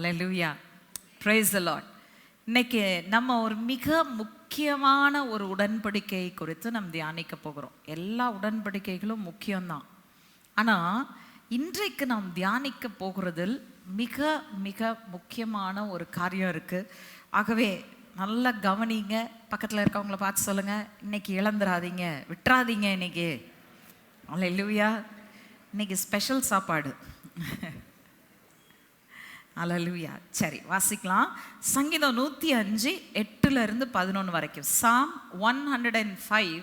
அலலுயா price lot இன்னைக்கு நம்ம ஒரு மிக முக்கியமான ஒரு உடன்படிக்கை குறித்து நம்ம தியானிக்க போகிறோம். எல்லா உடன்படிக்கைகளும் முக்கியம்தான். ஆனால் இன்றைக்கு நாம் தியானிக்க போகிறதில் மிக மிக முக்கியமான ஒரு காரியம் இருக்குது ஆகவே நல்லா கவனிங்க. பக்கத்தில் இருக்கவங்கள பார்த்து சொல்லுங்கள் இன்னைக்கு இழந்துடாதீங்க விட்டுறாதீங்க இன்னைக்கு. இல்லையா இன்னைக்கு ஸ்பெஷல் சாப்பாடு. அலலுயா சரி வாசிக்கலாம். சங்கீதம் நூற்றி அஞ்சு எட்டுல இருந்து பதினொன்று வரைக்கும். Psalm one hundred and five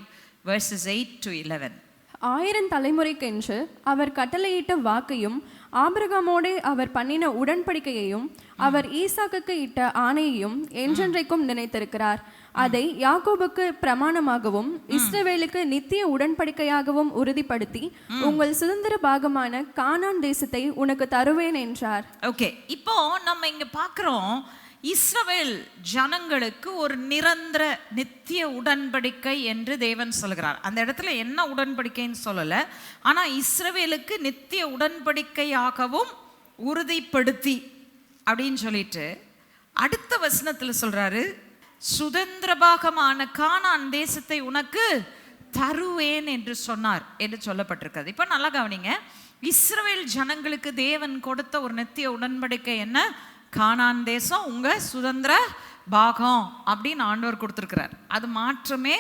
verses eight to eleven ஆயிரம் தலைமுறைக்கென்று அவர் கட்டளையிட்ட வாக்கையும் ஆபிரகாமோடே அவர் பண்ணின உடன்படிக்கையையும் அவர் ஈசாக்குக்கு இட்ட ஆணையையும் என்றென்றைக்கும் நினைத்திருக்கிறார். அதை யாக்கோபுக்கு பிரமாணமாகவும் இஸ்ரவேலுக்கு நித்திய உடன்படிக்கையாகவும் உறுதிப்படுத்தி உங்கள் சுதந்திர பாகமான கானான் தேசத்தை உனக்கு தருவேன் என்றார். ஓகே இப்போ நம்ம இங்க பார்க்குறோம் இஸ்ரவேல் ஜனங்களுக்கு ஒரு நிரந்தர நித்திய உடன்படிக்கை என்று தேவன் சொல்கிறார். அந்த இடத்துல என்ன உடன்படிக்கைன்னு சொல்லலை. ஆனால் இஸ்ரவேலுக்கு நித்திய உடன்படிக்கையாகவும் உறுதிப்படுத்தி அப்படின்னு சொல்லிட்டு அடுத்த வசனத்தில் சுதந்திர பாகமான கானான் தேசத்தை உனக்கு தருவேன் என்று சொன்னார் என்று சொல்லப்பட்டிருக்கிறது. இப்போ நல்லா கவனிங்க. இஸ்ரவேல் ஜனங்களுக்கு தேவன் கொடுத்த ஒரு நித்திய உடன்படிக்கை என்ன? கானான் தேசம் உங்க சுதந்திர பாகம் அப்படின்னு ஆண்டவர் கொடுத்துருக்கிறார். அது மாற்றமே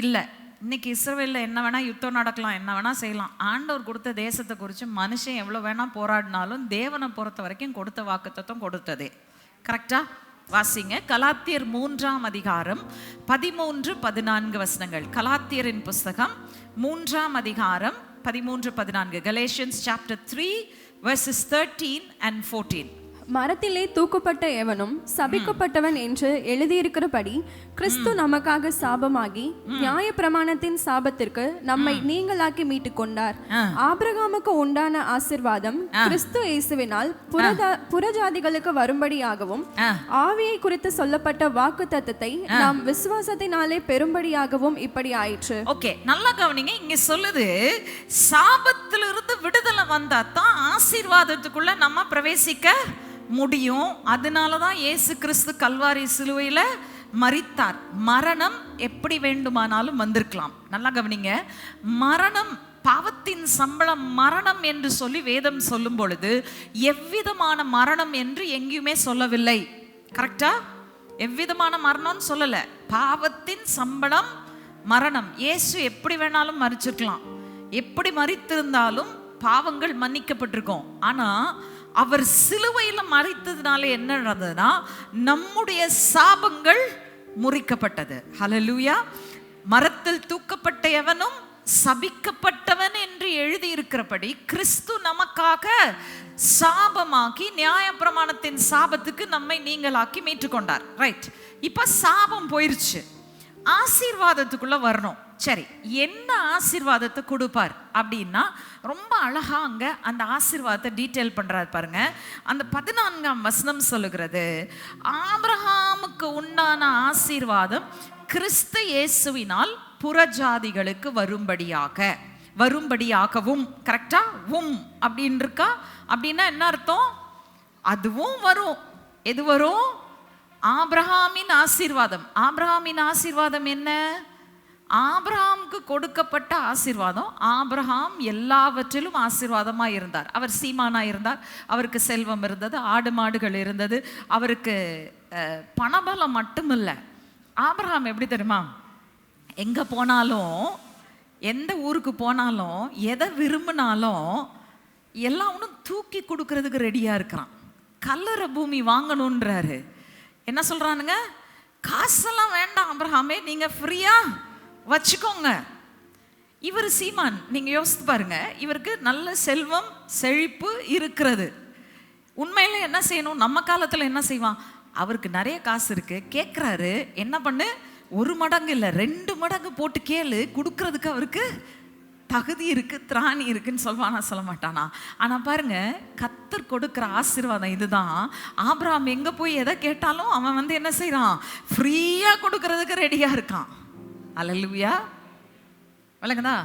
இல்லை. இன்னைக்கு இஸ்ரேலில் என்ன வேணால் யுத்தம் நடக்கலாம் என்ன வேணால் செய்யலாம். ஆண்டவர் கொடுத்த தேசத்தை குறித்து மனுஷன் எவ்வளோ வேணால் போராடினாலும் தேவனை பொறுத்த வரைக்கும் கொடுத்த வாக்குத்தத்தம் கொடுத்ததே. கரெக்டா வாசிங்க. கலாத்தியர் மூன்றாம் அதிகாரம் பதிமூன்று பதினான்கு வசனங்கள். கலாத்தியரின் புஸ்தகம் மூன்றாம் அதிகாரம் பதிமூன்று பதினான்கு. Galatians chapter three verses thirteen and fourteen மரத்திலே தூக்கப்பட்ட எவனும் சபிக்கப்பட்டவன் என்று எழுதியிருக்கிறபடி கிறிஸ்து நமக்காக சாபமாகி நியாய பிரமாணத்தின் சாபத்திற்கு நம்மை நீங்களாக்கி மீட்டுக் கொண்டார் ஆபிரகாமுக்கு உண்டான ஆசிர்வாதம் கிறிஸ்து இயேசுவினால் புறஜா புறஜாதிகளுக்கு வரும்படியாகவும் ஆவியை குறித்து சொல்லப்பட்ட வாக்கு தத்தத்தை நாம் விசுவாசத்தினாலே பெரும்படியாகவும் இப்படி ஆயிற்று. ஓகே நல்லா கவனிங்க. இங்க சொல்லுது சாபத்திலிருந்து விடுதலை வந்தா தான் ஆசீர்வாதத்துக்குள்ள நம்ம பிரவேசிக்க முடியும். அதனால தான் இயேசு கிறிஸ்து கல்வாரி சிலுவையில் மறித்தார் மரணம் எப்படி வேண்டுமானாலும் வந்திருக்கலாம். நல்லா கவனிங்க. மரணம் பாவத்தின் சம்பளம் மரணம் என்று சொல்லி வேதம் சொல்லும் பொழுது எவ்விதமான மரணம் என்று எங்கேயுமே சொல்லவில்லை. கரெக்டா எவ்விதமான மரணம்னு சொல்லல. பாவத்தின் சம்பளம் மரணம். இயேசு எப்படி வேணாலும் மறிச்சிருக்கலாம் எப்படி மறித்திருந்தாலும் பாவங்கள் மன்னிக்கப்பட்டிருக்கும். ஆனா அவர் சிலுவையில் மறைத்ததுனால என்ன நடந்ததுன்னா நம்முடைய சாபங்கள் முறிக்கப்பட்டது. ஹலலூயா மரத்தில் தூக்கப்பட்ட எவனும் சபிக்கப்பட்டவன் என்று எழுதியிருக்கிறபடி கிறிஸ்து நமக்காக சாபமாக்கி நியாயப்பிரமாணத்தின் சாபத்துக்கு நம்மை நீங்களாக்கி மீட்டுக்கொண்டார். ரைட் இப்போ சாபம் போயிருச்சு. ஆசீர்வாதத்துக்குள்ள வரணும். சரி என்ன ஆசீர்வாதத்தை கொடுப்பார் அப்படின்னா ரொம்ப அழகா அங்க அந்த ஆசீர்வாதத்தை டீட்டெயில் பண்றாரு பாருங்க. அந்த பதினான்காம் வசனம் சொல்லுகிறது ஆபிரஹாமுக்கு உண்டான ஆசீர்வாதம் கிறிஸ்து இயேசுவினால் புறஜாதிகளுக்கு வரும்படியாக. வரும்படியாகவும் கரெக்டா உம். அப்படின்னு இருக்கா அப்படின்னா என்ன அர்த்தம்? அதுவும் வரும். எது வரும்? ஆப்ரஹாமின் ஆசீர்வாதம். ஆப்ரஹாமின் ஆசீர்வாதம் என்ன? ஆபிரகாமுக்கு கொடுக்கப்பட்ட ஆசீர்வாதம் ஆப்ரஹாம் எல்லாவற்றிலும் ஆசீர்வாதமாக இருந்தார். அவர் சீமானா இருந்தார் அவருக்கு செல்வம் இருந்தது ஆடு மாடுகள் இருந்தது அவருக்கு பணபலம் மட்டும் இல்லை எப்படி தெரியுமா? எங்கே போனாலும் எந்த ஊருக்கு போனாலும் எதை விரும்பினாலும் எல்லாம் ஒன்றும் தூக்கி கொடுக்கறதுக்கு ரெடியாக இருக்கிறான். கல்லறை பூமி வாங்கணுன்றாரு என்ன சொல்கிறானுங்க காசெல்லாம் வேண்டாம் அப்ரஹாமே நீங்கள் ஃப்ரீயாக வச்சுக்கோங்க. இவர் சீமான் நீங்கள் யோசித்து பாருங்க இவருக்கு நல்ல செல்வம் செழிப்பு இருக்கிறது. உண்மையில என்ன செய்யணும்? நம்ம காலத்தில் என்ன செய்வான்? அவருக்கு நிறைய காசு இருக்கு. கேட்குறாரு என்ன பண்ணு? ஒரு மடங்கு இல்லை ரெண்டு மடங்கு போட்டு கேளு. கொடுக்கறதுக்கு அவருக்கு தகுதி இருக்கு திராணி இருக்குன்னு சொல்வானா சொல்ல மாட்டானா? ஆனால் பாருங்க கத்தர் கொடுக்குற ஆசீர்வாதம் இதுதான். ஆப்ராம் எங்கே போய் எதை கேட்டாலும் அவன் வந்து என்ன செய்கிறான் ஃப்ரீயாக கொடுக்கறதுக்கு ரெடியாக இருக்கான். அலலுவியா விளங்குதா?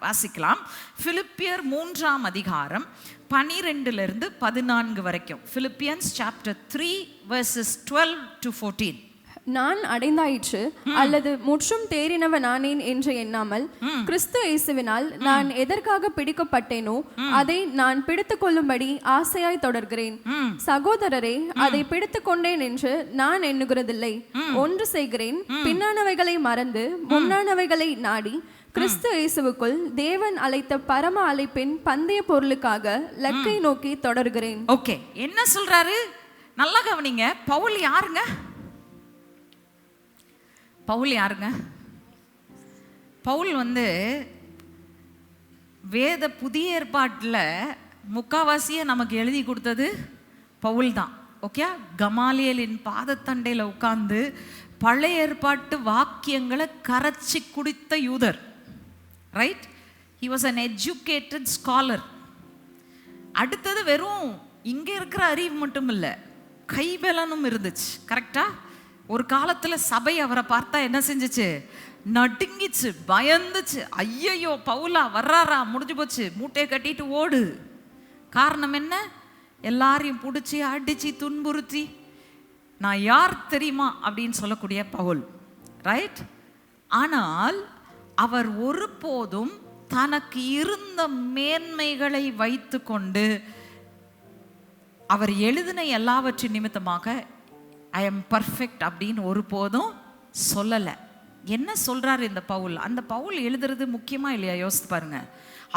வாசிக்கலாம். பிலிப்பியர் மூன்றாம் அதிகாரம் பனிரெண்டுலேருந்து பதினான்கு வரைக்கும். Philippians chapter three verses twelve to fourteen நான் அடைந்தாயிற்று அல்லது முற்றும் தேறினவன் ஆனேன் என்று எண்ணாமல் கிறிஸ்து இயேசுவினால் நான் எதற்காக பிடிக்கப்பட்டேனோ அதை நான் பிடித்துக் கொள்ளும்படி ஆசையாய் தொடர்கிறேன். சகோதரரே அதை பிடித்துக் கொண்டேன் என்று நான் எண்ணுகிறதில்லை. ஒன்று செய்கிறேன். பின்னானவைகளை மறந்து முன்னானவைகளை நாடி கிறிஸ்து இயேசுவுக்குள் தேவன் அழைத்த பரம அழைப்பின் பந்தய பொருளுக்காக லக்கை நோக்கி தொடர்கிறேன். ஓகே. என்ன சொல்றாரு? நல்லா கவனிங்க. பவுல் யாருங்க? பவுல் யாருங்க? பவுல் வந்து வேத புதிய ஏற்பாட்டில் முக்காவாசியை நமக்கு எழுதி கொடுத்தது பவுல் தான். ஓகே? கமாலியலின் பாதத்தண்டையில் உட்காந்து பழைய ஏற்பாட்டு வாக்கியங்களை கரைச்சி குடித்த யூதர். Right he was an educated scholar அடுத்தது வெறும் இங்கே இருக்கிற அறிவு மட்டும் இல்லை கைபலனும் இருந்துச்சு கரெக்டாக ஒரு காலத்தில் சபை அவரை பார்த்தா என்ன செஞ்சுச்சு? நடுங்கிச்சு பயந்துச்சு. ஐயையோ பவுலா வர்றாரா? முடிஞ்சு போச்சு. மூட்டையை கட்டிட்டு ஓடு. காரணம் என்ன? எல்லாரையும் பிடிச்சி அடிச்சு துன்புறுத்தி நான் யார் தெரியுமா? அப்படின்னு சொல்லக்கூடிய பவுல். ரைட் ஆனால் அவர் ஒருபோதும் தனக்கு இருந்த மேன்மைகளை வைத்துக்கொண்டு அவர் எழுதின எல்லாவற்றின் நிமித்தமாக ஐ எம் பர்ஃபெக்ட் அப்படின்னு ஒருபோதும் சொல்லலை. என்ன சொல்கிறாரு இந்த பவுல்? அந்த பவுல் எழுதுறது முக்கியமாக இல்லையா? யோசித்து பாருங்க.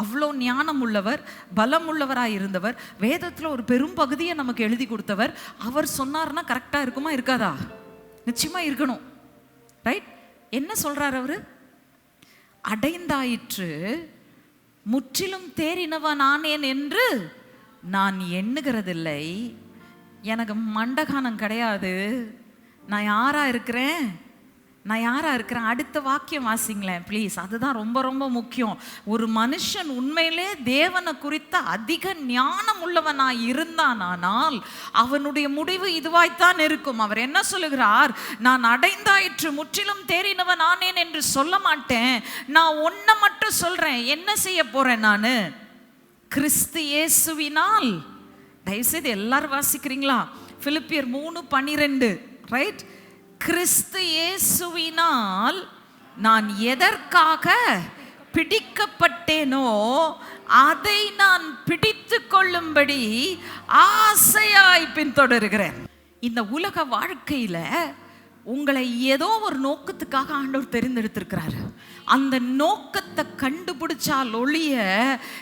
அவ்வளோ ஞானம் உள்ளவர் பலம் உள்ளவராக இருந்தவர் வேதத்தில் ஒரு பெரும் பகுதியை நமக்கு எழுதி கொடுத்தவர். அவர் சொன்னார்னா கரெக்டாக இருக்குமா இருக்காதா? நிச்சயமாக இருக்கணும். ரைட் என்ன சொல்கிறார் அவர்? அடைந்தாயிற்று முற்றிலும் தேறினவன் ஆனேன் என்று நான் எண்ணுகிறதில்லை. எனக்கு மண்டகானம் கிடையாது. நான் யாராக இருக்கிறேன்? நான் யாராக இருக்கிறேன்? அடுத்த வாக்கியம் வாசிங்களேன் ப்ளீஸ் அதுதான் ரொம்ப ரொம்ப முக்கியம். ஒரு மனுஷன் உண்மையிலே தேவனை குறித்த அதிக ஞானம் உள்ளவனாக இருந்தானானால் அவனுடைய முடிவு இதுவாய்த்தான் இருக்கும். அவர் என்ன சொல்லுகிறார்? நான் அடைந்தாயிற்று முற்றிலும் தேறினவன் ஆனேன் என்று சொல்ல மாட்டேன். நான் ஒன்றை மட்டும் சொல்கிறேன் என்ன செய்ய போகிறேன் நான்? கிறிஸ்து இயேசுவினால். தயவுசெய்து எல்லாரும் வாசிக்கிறீங்களா? பிலிப்பியர் மூணு பன்னிரெண்டு ரைட் கிறிஸ்து இயேசுவினால் நான் எதற்காக பிடிக்கப்பட்டேனோ அதை நான் பிடித்து கொள்ளும்படி ஆசையாய் பின்தொடர்கிறேன். இந்த உலக வாழ்க்கையில் உங்களை ஏதோ ஒரு நோக்கத்துக்காக ஆண்டவர் தெரிந்தெடுத்திருக்கிறாரு. அந்த நோக்கத்தை கண்டுபிடிச்சால் ஒழிய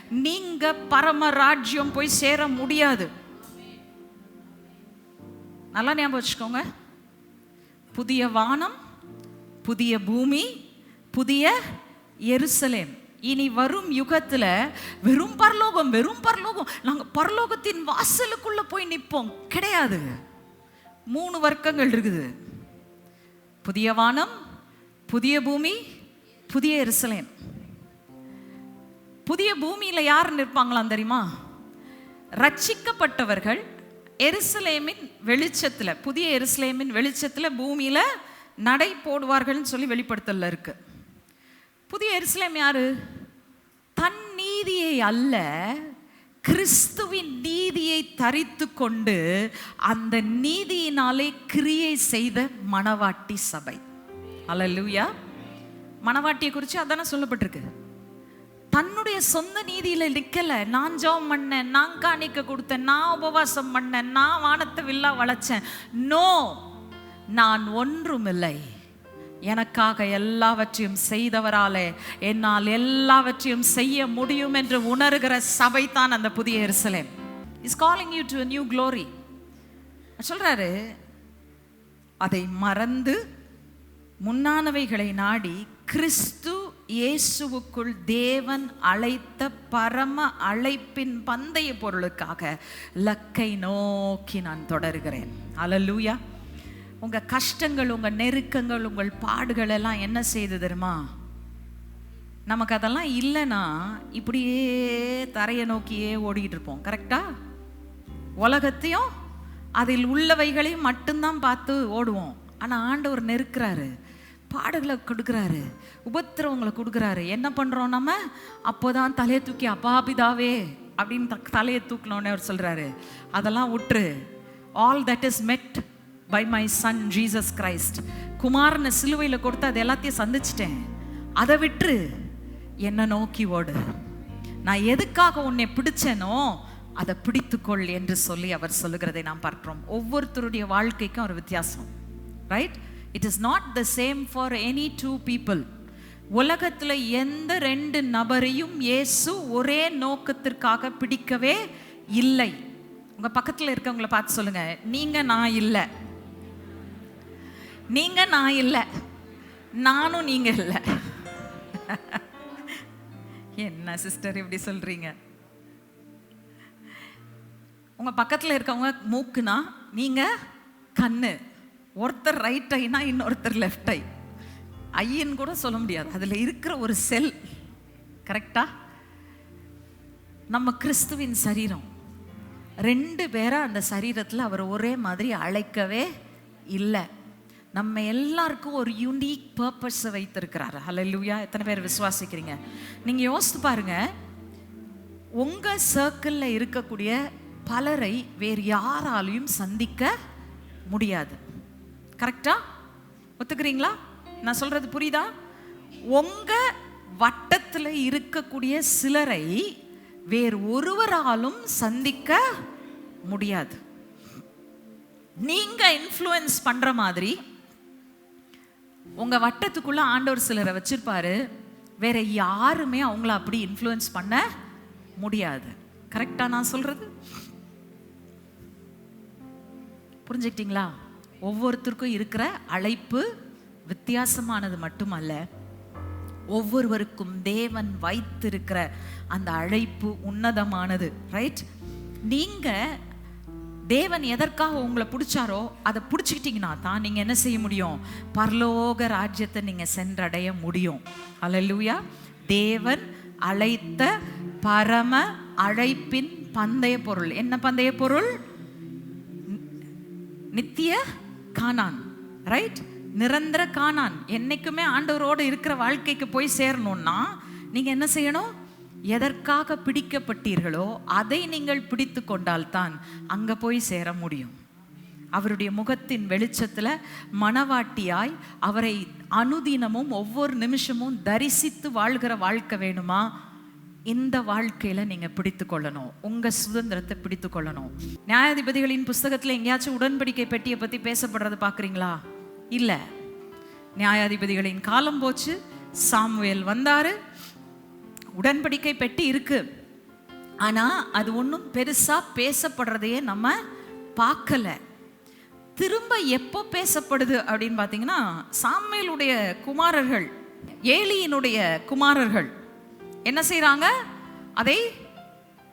நீங்க பரமராஜ்யம் போய் சேர முடியாது. நல்லா ஞாபகம் வச்சுக்கோங்க. புதிய வானம் புதிய பூமி புதிய எருசலேம். இனி வரும் யுகத்துல வெறும் பரலோகம் வெறும் பரலோகம். நாங்க பரலோகத்தின் வாசலுக்குள்ள போய் நிற்போம் கிடையாது. மூணு வர்க்கங்கள் இருக்குது. புதிய வானம் புதிய பூமி புதிய எருசலேம். புதிய பூமியில் யார் நிற்பாங்களாம் தெரியுமா? ரட்சிக்கப்பட்டவர்கள் எருசலேமின் வெளிச்சத்தில் புதிய எருசலேமின் வெளிச்சத்தில் பூமியில் நடை போடுவார்கள்னு சொல்லி வெளிப்படுத்தல இருக்கு. புதிய எருசலேம் யாரு? தன் நீதியை அல்ல கிறிஸ்துவின் நீதியை தரித்து கொண்டு அந்த நீதியினாலே கிரியை செய்த மணவாட்டி சபை. அல்லேலூயா மணவாட்டியை குறித்து அதானே சொல்லப்பட்டிருக்கு. தன்னுடைய சொந்த நீதியில் நிக்கல. நான் ஜோம் பண்ணேன் நான் காணிக்க கொடுத்தேன் நான் உபவாசம் பண்ணேன் நான் வானத்தை வில்லா வளைச்சேன். நோ நான் ஒன்றுமில்லை. எனக்காக எல்லாவற்றையும் செய்தவராலே என்னால் எல்லாவற்றையும் செய்ய முடியும் என்று உணர்கிற சபை தான் அந்த புதிய எருசலேம். Is calling you to new glory சொல்றாரு அதை மறந்து முன்னானவைகளை நாடி கிறிஸ்து இயேசுவுக்குள் தேவன் அழைத்த பரம அழைப்பின் பந்தய பொருளுக்காக லக்கை நோக்கி நான் தொடர்கிறேன். அலலூயா உங்கள் கஷ்டங்கள் உங்கள் நெருக்கங்கள் உங்கள் பாடுகள் எல்லாம் என்ன செய்து தெரியுமா? நமக்கு அதெல்லாம் இல்லைன்னா இப்படியே தரையை நோக்கியே ஓடிக்கிட்டு இருப்போம். கரெக்டா உலகத்தையும் அதில் உள்ளவைகளையும் மட்டும்தான் பார்த்து ஓடுவோம். ஆனால் ஆண்டவர் நெருக்கிறாரு. பாடுகளை கொடுக்குறாரு உபத்திரவங்களை கொடுக்குறாரு. என்ன பண்ணுறோம் நம்ம? அப்போதான் தலையை தூக்கி அப்பா பிதாவே அப்படின்னு த- தலையை தூக்கணும்னு அவர் சொல்கிறாரு அதெல்லாம் விட்டுரு all that is met by my son Jesus Christ குமாரனை சிலுவையில் கொடுத்து அது எல்லாத்தையும் சந்திச்சிட்டேன். அதை விட்டுரு என்னை நோக்கி ஓடு. நான் எதுக்காக உன்னை பிடிச்சேனோ அதை பிடித்துக்கொள் என்று சொல்லி அவர் சொல்லுகிறதை நாம் பார்க்கிறோம். ஒவ்வொருத்தருடைய வாழ்க்கைக்கும் ஒரு வித்தியாசம். Right it is not the same for any two people உலகத்தில் எந்த ரெண்டு நபரையும் இயேசு ஒரே நோக்கத்திற்காக பிடிக்கவே இல்லை. உங்க பக்கத்தில் இருக்கவங்களை பார்த்து சொல்லுங்க. நீங்க நான் இல்லை. நீங்க நான் இல்லை. நானும் நீங்க இல்லை. என்ன சிஸ்டர் இப்படி சொல்றீங்க? உங்க பக்கத்தில் இருக்கவங்க மூக்குனா நீங்க கண்ணு. ஒருத்தர் ரைட் ஐனா இன்னொருத்தர் லெஃப்ட் ஐ. ஐயன்னு கூட சொல்ல முடியாது. அதில் இருக்கிற ஒரு செல் கரெக்டா நம்ம கிறிஸ்துவின் சரீரம். ரெண்டு பேரை அந்த சரீரத்தில் அவர் ஒரே மாதிரி அழைக்கவே இல்லை. நம்ம எல்லாருக்கும் ஒரு யூனிக் பர்பஸை வைத்திருக்கிறார். ஹalleluya எத்தனை பேர் விசுவாசிக்கிறீங்க? நீங்கள் யோசித்து பாருங்க. உங்கள் சர்க்கிளில் இருக்கக்கூடிய பலரை வேறு யாராலையும் சந்திக்க முடியாது. கரெக்டா ஒத்துக்கிறீங்களா? நான் சொல்றது புரியுதா? உங்க வட்டத்தில் இருக்கக்கூடிய சிலரை வேறு ஒருவராலும் சந்திக்க முடியாது. நீங்க இன்ஃப்ளூயன்ஸ் பண்ற மாதிரி உங்க வட்டத்துக்குள்ள ஆண்டவர் சிலரை வச்சிருப்பாரு. வேற யாருமே அவங்கள அப்படி இன்ஃப்ளூயன்ஸ் பண்ண முடியாது. கரெக்டா நான் சொல்றது? புரிஞ்சுக்கிட்டீங்களா? ஒவ்வொருத்தருக்கும் இருக்கிற அழைப்பு வித்தியாசமானது மட்டுமல்ல. ஒவ்வொருவருக்கும் தேவன் வைத்திருக்கிற அந்த அழைப்பு உன்னதமானது ரைட் நீங்க தேவன் எதற்காக உங்களை பிடிச்சாரோ அதை பிடிச்சிக்கிட்டீங்கன்னா தான் நீங்க என்ன செய்ய முடியும்? பரலோக ராஜ்யத்தை நீங்க சென்றடைய முடியும். அல்லேலூயா தேவன் அழைத்த பரம அழைப்பின் பந்தய பொருள். என்ன பந்தய பொருள்? நித்திய காணான் ரைட் நிரந்தர காணான் என்னைக்குமே ஆண்டவரோடு இருக்கிற வாழ்க்கைக்கு போய் சேரணும்னா நீங்கள் என்ன செய்யணும்? எதற்காக பிடிக்கப்பட்டீர்களோ அதை நீங்கள் பிடித்து கொண்டால்தான் அங்கே போய் சேர முடியும். அவருடைய முகத்தின் வெளிச்சத்தில் மணவாட்டியாய் அவரை அனுதினமும் ஒவ்வொரு நிமிஷமும் தரிசித்து வாழ்கிற வாழ்க்கை வேணுமா? இந்த வாழ்க்கையில நீங்க பிடித்து கொள்ளணும் உங்க சுதந்திரத்தை பிடித்து கொள்ளணும் நியாயாதிபதிகளின் புஸ்தகத்துல எங்கேயாச்சும் உடன்படிக்கை பெட்டியை பத்தி பேசப்படுறது பாக்குறீங்களா இல்ல. நியாயாதிபதிகளின் காலம் போச்சு. சாமுவேல் வந்தாரு. உடன்படிக்கை பெட்டி இருக்கு. ஆனா அது ஒன்றும் பெருசா பேசப்படுறதையே நம்ம பார்க்கல. திரும்ப எப்போ பேசப்படுது அப்படின்னு பார்த்தீங்கன்னா சாமியலுடைய குமாரர்கள் ஏலியினுடைய குமாரர்கள் என்ன செய்கிறாங்க அதை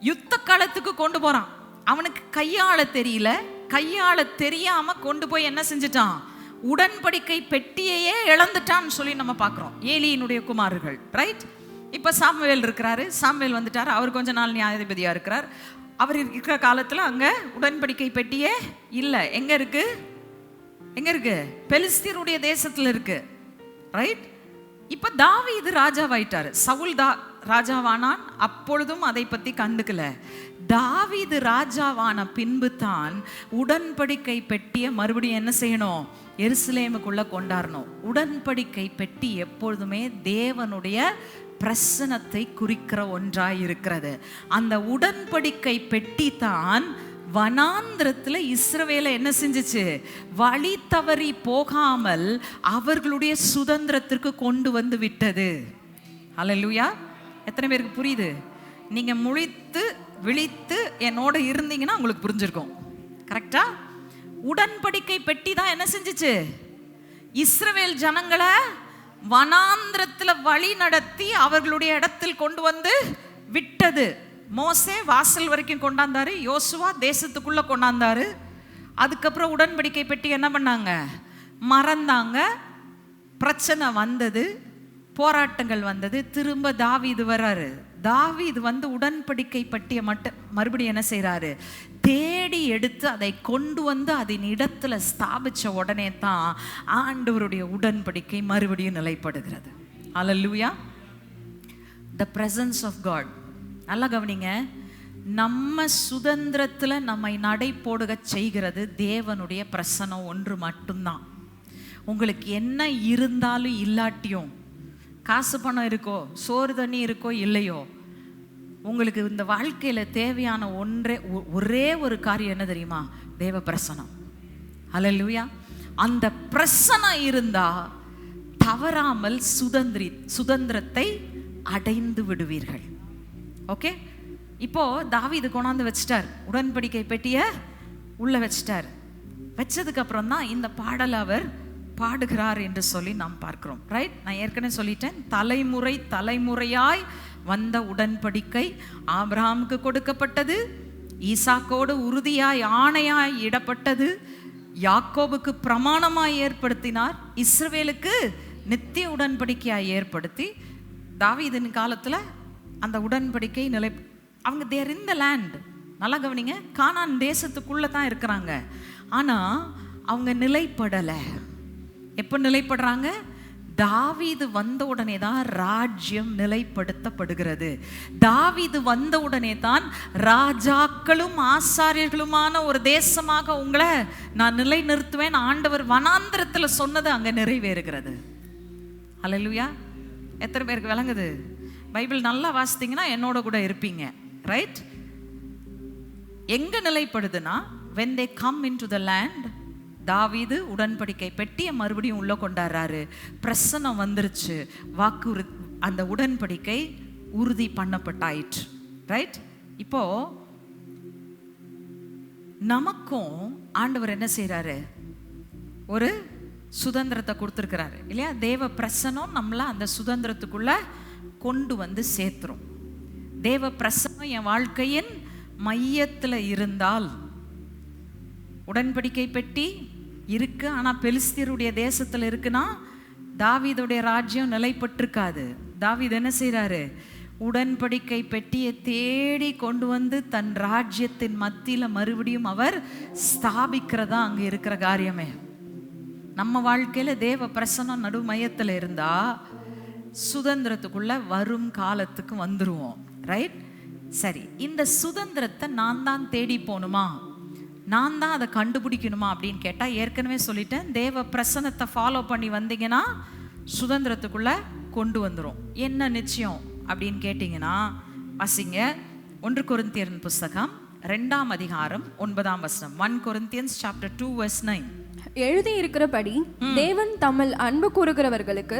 யுத்த காலத்துக்கு கொண்டு போறான். அவனுக்கு கையாள தெரியல. கையாள தெரியாம கொண்டு போய் என்ன செஞ்சுட்டான்? உடன்படிக்கை பெட்டியையே இழந்துட்டான்னு சொல்லி நம்ம பார்க்குறோம். ஏலியினுடைய குமார்கள் ரைட் இப்போ சாமுவேல் இருக்கிறாரு. சாமுவேல் வந்துட்டார். அவர் கொஞ்ச நாள் நியாயாதிபதியாக இருக்கிறார். அவர் இருக்கிற காலத்தில் அங்கே உடன்படிக்கை பெட்டியே இல்லை. எங்கே இருக்கு? எங்கே இருக்கு? பெலிஸ்தீனுடைய தேசத்தில் இருக்கு. ரைட் இப்போ தாவி இது ராஜாவாயிட்டார். சவுல் தா ராஜாவானான். அப்பொழுதும் அதை பத்தி கண்டுக்கல. தாவீது ராஜாவான பின்பு தான் உடன்படிக்கை பெட்டியை மறுபடியும் என்ன செய்யணும்? எருசலேமுக்குள்ள கொண்டாடணும். உடன்படிக்கை பெட்டி எப்பொழுதுமே தேவனுடைய பிரசனத்தை குறிக்கிற ஒன்றாய் இருக்கிறது அந்த உடன்படிக்கை பெட்டி தான் வனாந்திரத்துல இஸ்ரவேலை என்ன செஞ்சுச்சு? வழி தவறி போகாமல் அவர்களுடைய சுதந்திரத்திற்கு கொண்டு வந்து விட்டது. அலலுயா எத்தனை பேருக்கு புரியுது? நீங்க முழித்து விழித்து என்னோட இருந்தீங்கன்னா உங்களுக்கு புரிஞ்சிருக்கும். கரெக்டா உடன்படிக்கை பெட்டி தான் என்ன செஞ்சுச்சு? இஸ்ரவேல் ஜனங்களை வனாந்திரத்துல வழி நடத்தி அவர்களுடைய இடத்தில் கொண்டு வந்து விட்டது. மோசே வாசல் வரைக்கும் கொண்டாந்தாரு யோசுவா தேசத்துக்குள்ள கொண்டாந்தாரு. அதுக்கப்புறம் உடன்படிக்கை பெட்டி என்ன பண்ணாங்க? மறந்தாங்க. பிரச்சனை வந்தது. போராட்டங்கள் வந்தது. திரும்ப தாவீது வராரு தாவீது வந்து உடன்படிக்கை பட்டியை மட்டும் மறுபடியும் என்ன செய்கிறாரு தேடி எடுத்து அதை கொண்டு வந்து அதன் இடத்துல ஸ்தாபித்த உடனே தான் ஆண்டவருடைய உடன்படிக்கை மறுபடியும் நிலைப்படுகிறது. அல்லூயா த பிரசன்ஸ் ஆஃப் காட் நல்லா கவனிங்க. நம்ம சுதந்திரத்தில் நம்மை நடை போடுக செய்கிறது தேவனுடைய பிரசனம் ஒன்று மட்டும்தான். உங்களுக்கு என்ன இருந்தாலும் இல்லாட்டியும் காசு பணம் இருக்கோ சோறு தண்ணி இருக்கோ இல்லையோ உங்களுக்கு இந்த வாழ்க்கையில் தேவையான ஒன்றே ஒ- ஒரே ஒரு காரியம் என்ன தெரியுமா? தேவ பிரசனம். அல்லேலூயா அந்த பிரசனம் இருந்தா தவறாமல் சுதந்திரி சுதந்திரத்தை அடைந்து விடுவீர்கள். ஓகே இப்போ இது கொண்டாந்து வச்சிட்டார். உடன்படிக்கை பெட்டிய உள்ள வச்சிட்டார். வச்சதுக்கு அப்புறம் தான் இந்த பாடல் அவர் பாடுகிறார் என்று சொல்லி நாம் பார்க்கிறோம். ரைட் நான் ஏற்கனவே சொல்லிட்டேன். தலைமுறை தலைமுறையாய் வந்த உடன்படிக்கை ஆபிரகாமுக்கு கொடுக்கப்பட்டது ஈசாக்கோடு உறுதியாய் ஆணையாய் இடப்பட்டது யாக்கோபுக்கு பிரமாணமாய் ஏற்படுத்தினார் இஸ்ரவேலுக்கு நித்திய உடன்படிக்கையாய் ஏற்படுத்தி தாவீதின் காலத்தில் அந்த உடன்படிக்கை நிலை அவங்க தேர் இந்த லேண்ட் நல்லா கவனிங்க. கானான் தேசத்துக்குள்ளே தான் இருக்கிறாங்க. ஆனால் அவங்க நிலைப்படலை. எப்போ நிலைப்படுறாங்க? தாவீது வந்த உடனே தான் ராஜ்யம் நிலைப்படுத்தப்படுகிறது. தாவீது வந்த உடனே தான் ராஜாக்களும் ஆசாரியர்களுமான ஒரு தேசமாக உங்களை நான் நிலை நிறுத்துவேன் ஆண்டவர் வனாந்திரத்தில் சொன்னது அங்கே நிறைவேறுகிறது. அலலுயா எத்தனை பேருக்கு விளங்குது? பைபிள் நல்லா வாசித்தீங்கன்னா என்னோட கூட இருப்பீங்க. ரைட் எங்க நிலைப்படுதுன்னா when they come in to the land தாவீது உடன்படிக்கை பெட்டியை மறுபடியும் உள்ள கொண்டாடுறாரு. பிரசனம் வந்துருச்சு. வாக்கு அந்த உடன்படிக்கை உறுதி பண்ணப்பட்டாயிற்று. ரைட் இப்போ நமக்கும் ஆண்டவர் என்ன செய்கிறாரு ஒரு சுதந்திரத்தை கொடுத்துருக்கிறாரு. இல்லையா? தேவ பிரசனம் நம்மள அந்த சுதந்திரத்துக்குள்ள கொண்டு வந்து சேர்த்துரும். தேவ பிரசனம் என் வாழ்க்கையின் மையத்தில் இருந்தால் உடன்படிக்கை பெட்டி இருக்கு ஆனால் பெலிஸ்தீருடைய தேசத்தில் இருக்குன்னா தாவீதுடைய ராஜ்யம் நிலைப்பட்டிருக்காது. தாவீது என்ன செய்கிறாரு உடன்படிக்கை பெட்டியை தேடி கொண்டு வந்து தன் ராஜ்யத்தின் மத்தியில் மறுபடியும் அவர் ஸ்தாபிக்கிறதா அங்கே இருக்கிற காரியமே. நம்ம வாழ்க்கையில் தேவ பிரசனம் நடு மையத்தில் இருந்தா சுதந்திரத்துக்குள்ள வரும் காலத்துக்கு வந்துருவோம். ரைட் சரி இந்த சுதந்திரத்தை நான் தான் தேடி போகணுமா? நான் தான் அதை கண்டுபிடிக்கணுமா அப்படின்னு கேட்டா ஏற்கனவே சொல்லிட்டேன். தேவ பிரசனத்தை ஃபாலோ பண்ணி வந்தீங்கன்னா சுதந்திரத்துக்குள்ள கொண்டு வந்துரும். என்ன நிச்சயம் அப்படின்னு கேட்டிங்கன்னா வாசிங்க. ஒன்று கொரிந்தியரின் புஸ்தகம் ரெண்டாம் அதிகாரம் ஒன்பதாம் வசனம். One Corinthians chapter two verse nine எழுதி இருக்கிறபடி தேவன் தம்மில் அன்பு கூறுகிறவர்களுக்கு.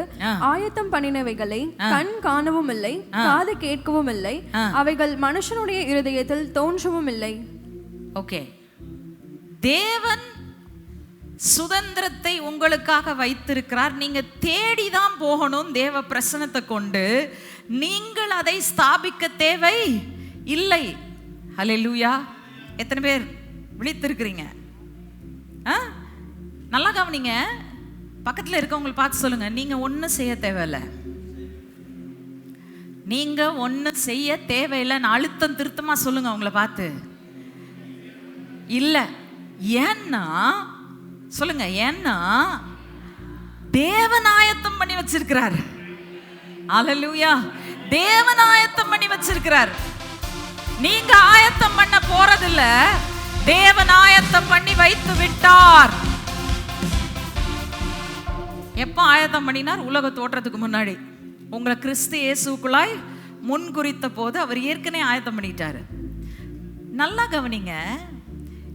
ஆயத்தம் பண்ணினவைகளை கண் காணவும் இல்லை காது கேட்கவும் இல்லை அவைகள் மனுஷனுடைய இருதயத்தில் தோன்றவும் இல்லை ஓகே தேவன் சுதந்திரத்தை உங்களுக்காக வைத்திருக்கிறார். நீங்க தேடி தான் போகணும் தேவ பிரசனத்தை கொண்டு. நீங்கள் அதை ஸ்தாபிக்க தேவை இல்லை. ஹalleluya எத்தனை பேர் விழித்திருக்கிறீங்க? ஆ? நல்லா கவனிங்க. பக்கத்தில் இருக்கவங்களை பார்த்து சொல்லுங்க. நீங்க ஒன்றும் செய்ய தேவையில்ல. நீங்க ஒன்றும் செய்ய தேவையில்லைன்னு அழுத்தம் திருத்தமா சொல்லுங்க அவங்கள பார்த்து. இல்லை. ஏன்னா சொல்லுங்க ஏன்னா தேவன் ஆயத்தம் பண்ணி வச்சிருக்கிறார். அலலூயா தேவன் ஆயத்தம் பண்ணி வச்சிருக்கிறார். நீங்க ஆயத்தம் பண்ண போறதில்ல. தேவன் ஆயத்தம் பண்ணி வைத்து விட்டார். எப்போ ஆயத்தம் பண்ணினார்? உலக தோற்றத்துக்கு முன்னாடி. உங்களை கிறிஸ்து இயேசுக்குள்ளாய் முன் குறித்த போது அவர் ஏற்கனவே ஆயத்தம் பண்ணிட்டாரு. நல்லா கவனிங்க.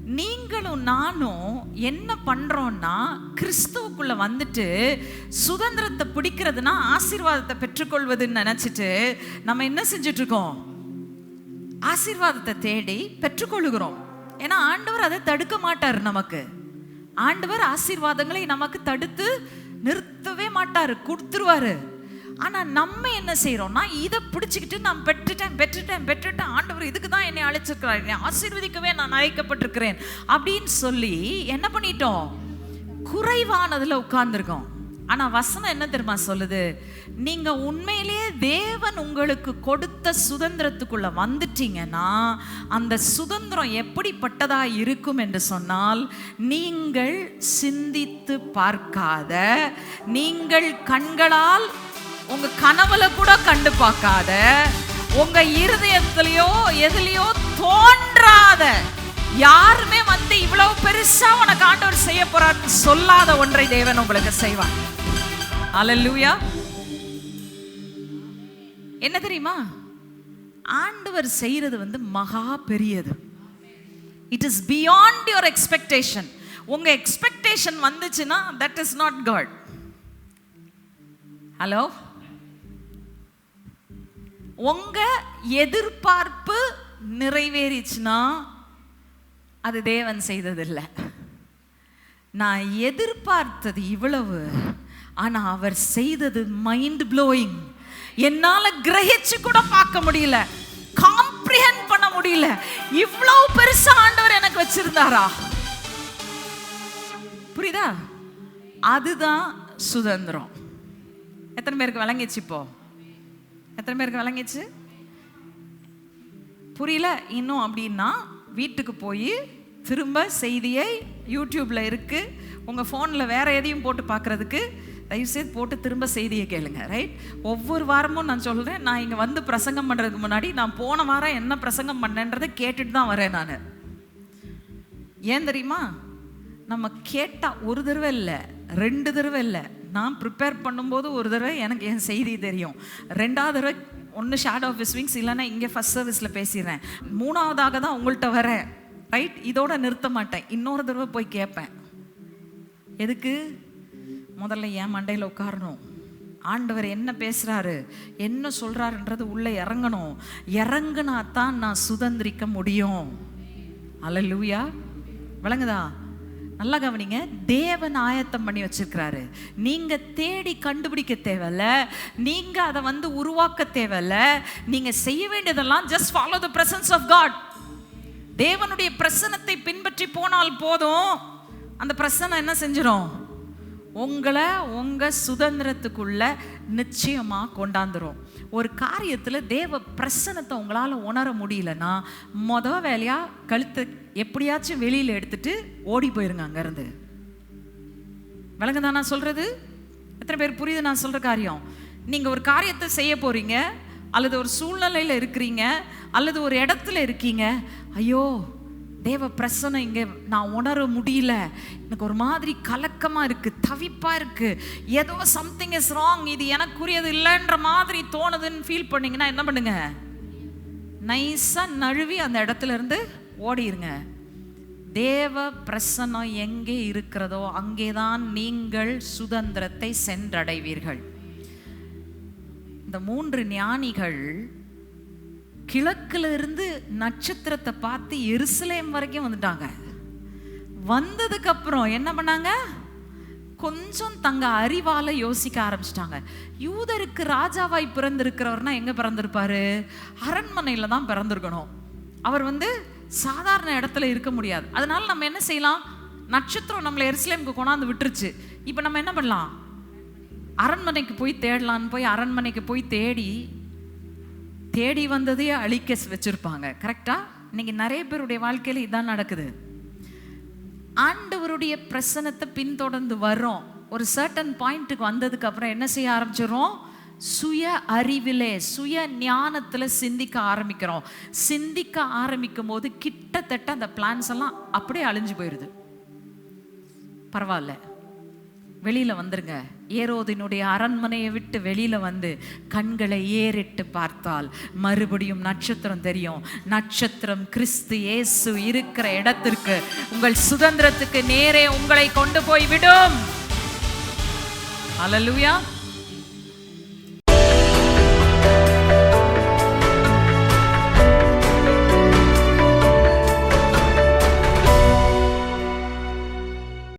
நீங்களும் நானும் என்ன பண்றோம்னா கிறிஸ்துவுக்குள்ள வந்துட்டு சுதந்திரத்தை பிடிக்கிறதுனா ஆசீர்வாதத்தை பெற்றுக்கொள்வதுன்னு நினைச்சிட்டு நம்ம என்ன செஞ்சுட்டு இருக்கோம் ஆசீர்வாதத்தை தேடி பெற்றுக்கொள்கிறோம் ஏன்னா ஆண்டவர் அதை தடுக்க மாட்டார் நமக்கு. ஆண்டவர் ஆசீர்வாதங்களை நமக்கு தடுத்து நிறுத்தவே மாட்டாரு கொடுத்துருவாரு. ஆனால் நம்ம என்ன செய்கிறோம்னா இதை பிடிச்சிக்கிட்டு நான் பெற்றுட்டேன் பெற்றுட்டேன் பெற்றுட்டேன். ஆண்டவர் இதுக்கு தான் என்னை அழைச்சிருக்கிறார். என்னை ஆசீர்வதிக்கவே நான் அழைக்கப்பட்டிருக்கிறேன். அப்படின்னு சொல்லி என்ன பண்ணிட்டோம்? குறைவானதில் உட்கார்ந்துருக்கோம். ஆனால் வசனம் என்ன தெரியுமா சொல்லுது? நீங்கள் உண்மையிலேயே தேவன் உங்களுக்கு கொடுத்த சுதந்திரத்துக்குள்ளே வந்துட்டீங்கன்னா அந்த சுதந்திரம் எப்படிப்பட்டதாக இருக்கும் என்று சொன்னால் நீங்கள் சிந்தித்து பார்க்காத நீங்கள் கண்களால் உங்க கனவுல கூட கண்டு பார்க்காத உங்க இருதயத்திலயோ எதுலயோ தோன்றாத யாருமே வந்து இவ்வளவு பெருசா உனக்கு ஆண்டவர் செய்ய போறான்னு சொல்லாத ஒன்றை தேவன் உங்களுக்கு செய்வான் அலல்லூயா என்ன தெரியுமா? ஆண்டவர் செய்யறது வந்து மகா பெரியது. It is beyond your expectation உங்க எக்ஸ்பெக்டேஷன் வந்துச்சுன்னா that is not God hello உங்க எதிர்பார்ப்பு நிறைவேறிச்சுன்னா அது தேவன் செய்ததில்லை. நான் எதிர்பார்த்தது இவ்வளவு ஆனால் அவர் செய்தது மைண்ட் ப்ளோயிங் என்னால கிரகிச்சு கூட பார்க்க முடியல காம்ப்ரிஹெண்ட் பண்ண முடியல. இவ்வளவு பெருசா ஆண்டவர் எனக்கு வச்சிருந்தாரா? புரியுதா? அதுதான் சுதந்திரம். எத்தனை பேருக்கு விளங்கிச்சு இப்போ? எத்தனை பேருக்கு விளங்கிச்சு? புரியல. இன்னும் அப்படின்னா வீட்டுக்கு போய் திரும்ப செய்தியை யூடியூப்ல இருக்கு. உங்க ஃபோனில் வேற எதையும் போட்டு பார்க்கறதுக்கு தயவுசெய்து போட்டு திரும்ப செய்தியை கேளுங்க ரைட் ஒவ்வொரு வாரமும் நான் சொல்றேன் நான் இங்கே வந்து பிரசங்கம் பண்ணுறதுக்கு முன்னாடி நான் போன வாரம் என்ன பிரசங்கம் பண்ணேன்றதை கேட்டுட்டு தான் வரேன் நான். ஏன் தெரியுமா? நம்ம கேட்டால் ஒரு தடவை இல்லை ரெண்டு தடவை இல்லை நான் ப்ரிப்பேர் பண்ணும்போது ஒரு தடவை எனக்கு என் செய்தி தெரியும். ரெண்டாவது தடவை ஒன்று ஷேட் ஆஃப் விஸ்விங்ஸ் இல்லைன்னா இங்கே ஃபஸ்ட் சர்வீஸில் பேசிடுறேன். மூணாவதாக தான் உங்கள்கிட்ட வரேன். ரைட் இதோட நிறுத்த மாட்டேன். இன்னொரு தடவை போய் கேட்பேன். எதுக்கு? முதல்ல என் மண்டையில் உட்காரணும். ஆண்டவர் என்ன பேசுகிறாரு என்ன சொல்கிறாருன்றது உள்ளே இறங்கணும். இறங்குனா தான் நான் சுதந்திரிக்க முடியும். அல்லேலூயா விளங்குதா? நல்லா கவனிங்க தேவன் ஆயத்தம் பண்ணி வச்சிருக்கிறாரு. நீங்க தேடி கண்டுபிடிக்க தேவையில்ல நீங்க அதை வந்து உருவாக்க தேவையில்ல நீங்க செய்ய வேண்டியதெல்லாம் just follow the presence of God தேவனுடைய பிரசனத்தை பின்பற்றி போனால் போதும். அந்த பிரசனம் என்ன செஞ்சிடும் உங்களை உங்க சுதந்திரத்துக்குள்ள நிச்சயமா கொண்டாந்துரும். ஒரு காரியத்தில் தேவ பிரசனத்தை உங்களால் உணர முடியலன்னா மொத வேலையாக கழுத்தை எப்படியாச்சும் வெளியில் எடுத்துட்டு ஓடி போயிருங்க அங்கேருந்து. விளங்குதா நான் சொல்கிறது எத்தனை பேர் புரியுது நான் சொல்கிற காரியம்? நீங்கள் ஒரு காரியத்தை செய்ய போகிறீங்க அல்லது ஒரு சூழ்நிலையில் இருக்கிறீங்க அல்லது ஒரு இடத்துல இருக்கீங்க ஐயோ தேவ பிரசனம் இங்க நான் உணர முடியல. எனக்கு ஒரு மாதிரி கலக்கமா இருக்கு தவிப்பா இருக்கு. ஏதோ சம்திங் இஸ் ராங் இது எனக்குரியது இல்லைன்ற மாதிரி தோணுதுன்னு ஃபீல் பண்ணீங்கன்னா என்ன பண்ணுங்க? நைஸா நழுவி அந்த இடத்துல இருந்து ஓடிருங்க. தேவ பிரசனம் எங்கே இருக்கிறதோ அங்கேதான் நீங்கள் சுதந்திரத்தை சென்றடைவீர்கள். இந்த மூன்று ஞானிகள் கிழக்குல இருந்து நட்சத்திரத்தை பார்த்து எருசலேம் வரைக்கும் வந்துட்டாங்க. வந்ததுக்கு அப்புறம் என்ன பண்ணாங்க? கொஞ்சம் தங்க அறிவால யோசிக்க ஆரம்பிச்சிட்டாங்க. யூதருக்கு ராஜாவாய் பிறந்திருக்கிறவர்னா எங்க பிறந்திருப்பாரு? அரண்மனையில தான் பிறந்திருக்கணும். அவர் வந்து சாதாரண இடத்துல இருக்க முடியாது. அதனால நம்ம என்ன செய்யலாம்? நட்சத்திரம் நம்மளை எருசலேமுக்கு கொண்டாந்து விட்டுருச்சு. இப்போ நம்ம என்ன பண்ணலாம்? அரண்மனைக்கு போய் தேடலான்னு போய் அரண்மனைக்கு போய் தேடி தேடி வந்ததையே அழிக்க வச்சுருப்பாங்க. கரெக்டா இன்னைக்கு நிறைய பேருடைய வாழ்க்கையில் இதான் நடக்குது. ஆண்டவருடைய பிரசனத்தை பின்தொடர்ந்து வரோம் ஒரு சர்டன் பாயிண்ட்டுக்கு வந்ததுக்கு அப்புறம் என்ன செய்ய ஆரம்பிச்சிடும் சுய அறிவிலே சுய ஞானத்தில் சிந்திக்க ஆரம்பிக்கிறோம். சிந்திக்க ஆரம்பிக்கும் போது கிட்டத்தட்ட அந்த பிளான்ஸ் எல்லாம் அப்படியே அழிஞ்சு போயிடுது பரவாயில்ல. வெளியில் வந்துருங்க. ஏரோதினுடைய அரண்மனையை விட்டு வெளியில் வந்து கண்களை ஏறிட்டு பார்த்தால் மறுபடியும் நட்சத்திரம் தெரியும். நட்சத்திரம் கிறிஸ்து இயேசு இருக்கிற இடத்திற்கு உங்கள் சுதந்திரத்துக்கு நேரே உங்களை கொண்டு போய் விடும். அலலுயா